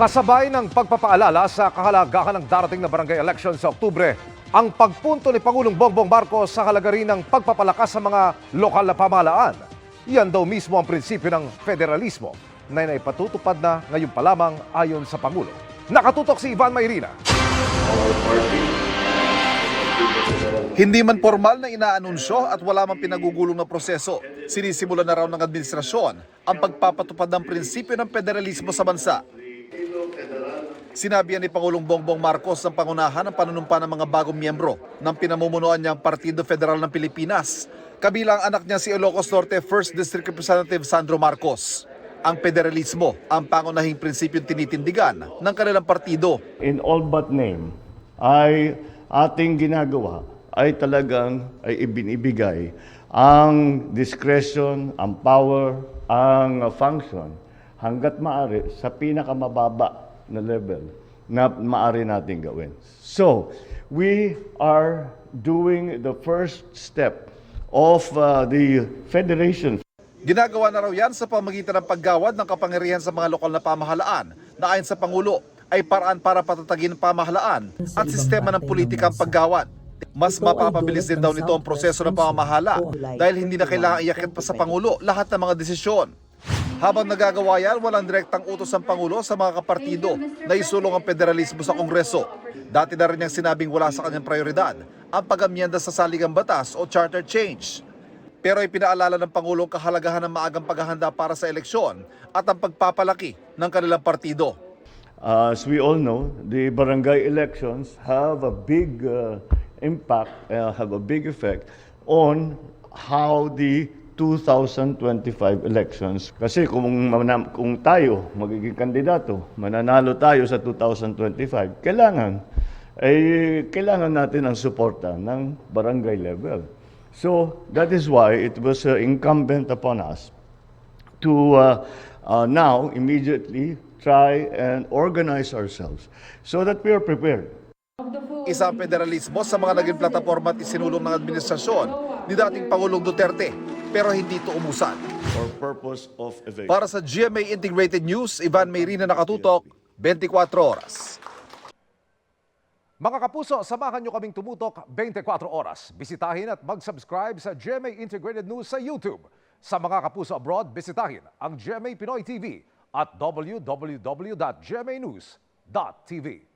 Kasabay ng pagpapaalala sa kahalagahan ng darating na barangay election sa Oktubre, ang pagpunto ni Pangulong Bongbong Marcos sa halagarin ng pagpapalakas sa mga lokal na pamahalaan. Yan daw mismo ang prinsipyo ng federalismo na naipatutupad na ngayon pa lamang ayon sa Pangulo. Nakatutok si Ivan Mayrina. Hindi man formal na inaanunsyo at wala man pinagugulong na proseso, sinisimulan na raw ng administrasyon ang pagpapatupad ng prinsipyo ng federalismo sa bansa. Sinabi ni Pangulong Bongbong Marcos ng pangunahan ng panunumpa ng mga bagong miyembro ng pinamumunuan niyang Partido Federal ng Pilipinas, kabilang anak niya si Ilocos Norte 1st District Representative Sandro Marcos. Ang federalismo ang pangunahing prinsipyong tinitindigan ng kanilang partido in all but name ay ating ginagawa ay talagang ay ibinibigay ang discretion, ang power, ang function hanggat maaari sa pinakamababa na level na maaari natin gawin. So, we are doing the first step of uh, the federation Ginagawa na raw yan sa pamagitan ng paggawad ng kapangyarihan sa mga lokal na pamahalaan na ayon sa Pangulo ay paraan para patatagin ang pamahalaan at sistema ng politikang paggawad. Mas mapapabilis din daw nito ang proseso ng pamamahala dahil hindi na kailangan iakit pa sa Pangulo lahat ng mga desisyon. Habang nagagawa yan, walang direktang utos ang Pangulo sa mga kapartido na isulong ang federalismo sa Kongreso. Dati na rin niyang sinabing wala sa kanyang prioridad ang pag-amyenda sa saligang batas o charter change. Pero ipinaalala ng Pangulo ang kahalagahan ng maagang paghahanda para sa eleksyon at ang pagpapalaki ng kanilang partido. As we all know, the barangay elections have a big uh, impact, uh, have a big effect on how the 2025 elections. Kasi kung, kung tayo magiging kandidato, mananalo tayo sa 2025, kailangan, ay kailangan natin ang suporta ng barangay level. So that is why it was uh, incumbent upon us to uh, uh, now immediately try and organize ourselves so that we are prepared. Isa ang federalismo sa mga naging plataforma at isinulong ng administrasyon ni dating Pangulong Duterte pero hindi ito umusan. for purpose of evasion. Para sa GMA Integrated News, Ivan Mayrina nakatutok, 24 oras. Mga kapuso, samahan nyo kaming tumutok 24 oras. Bisitahin at mag-subscribe sa GMA Integrated News sa YouTube. Sa mga kapuso abroad, bisitahin ang GMA Pinoy TV at www.gmanews.tv.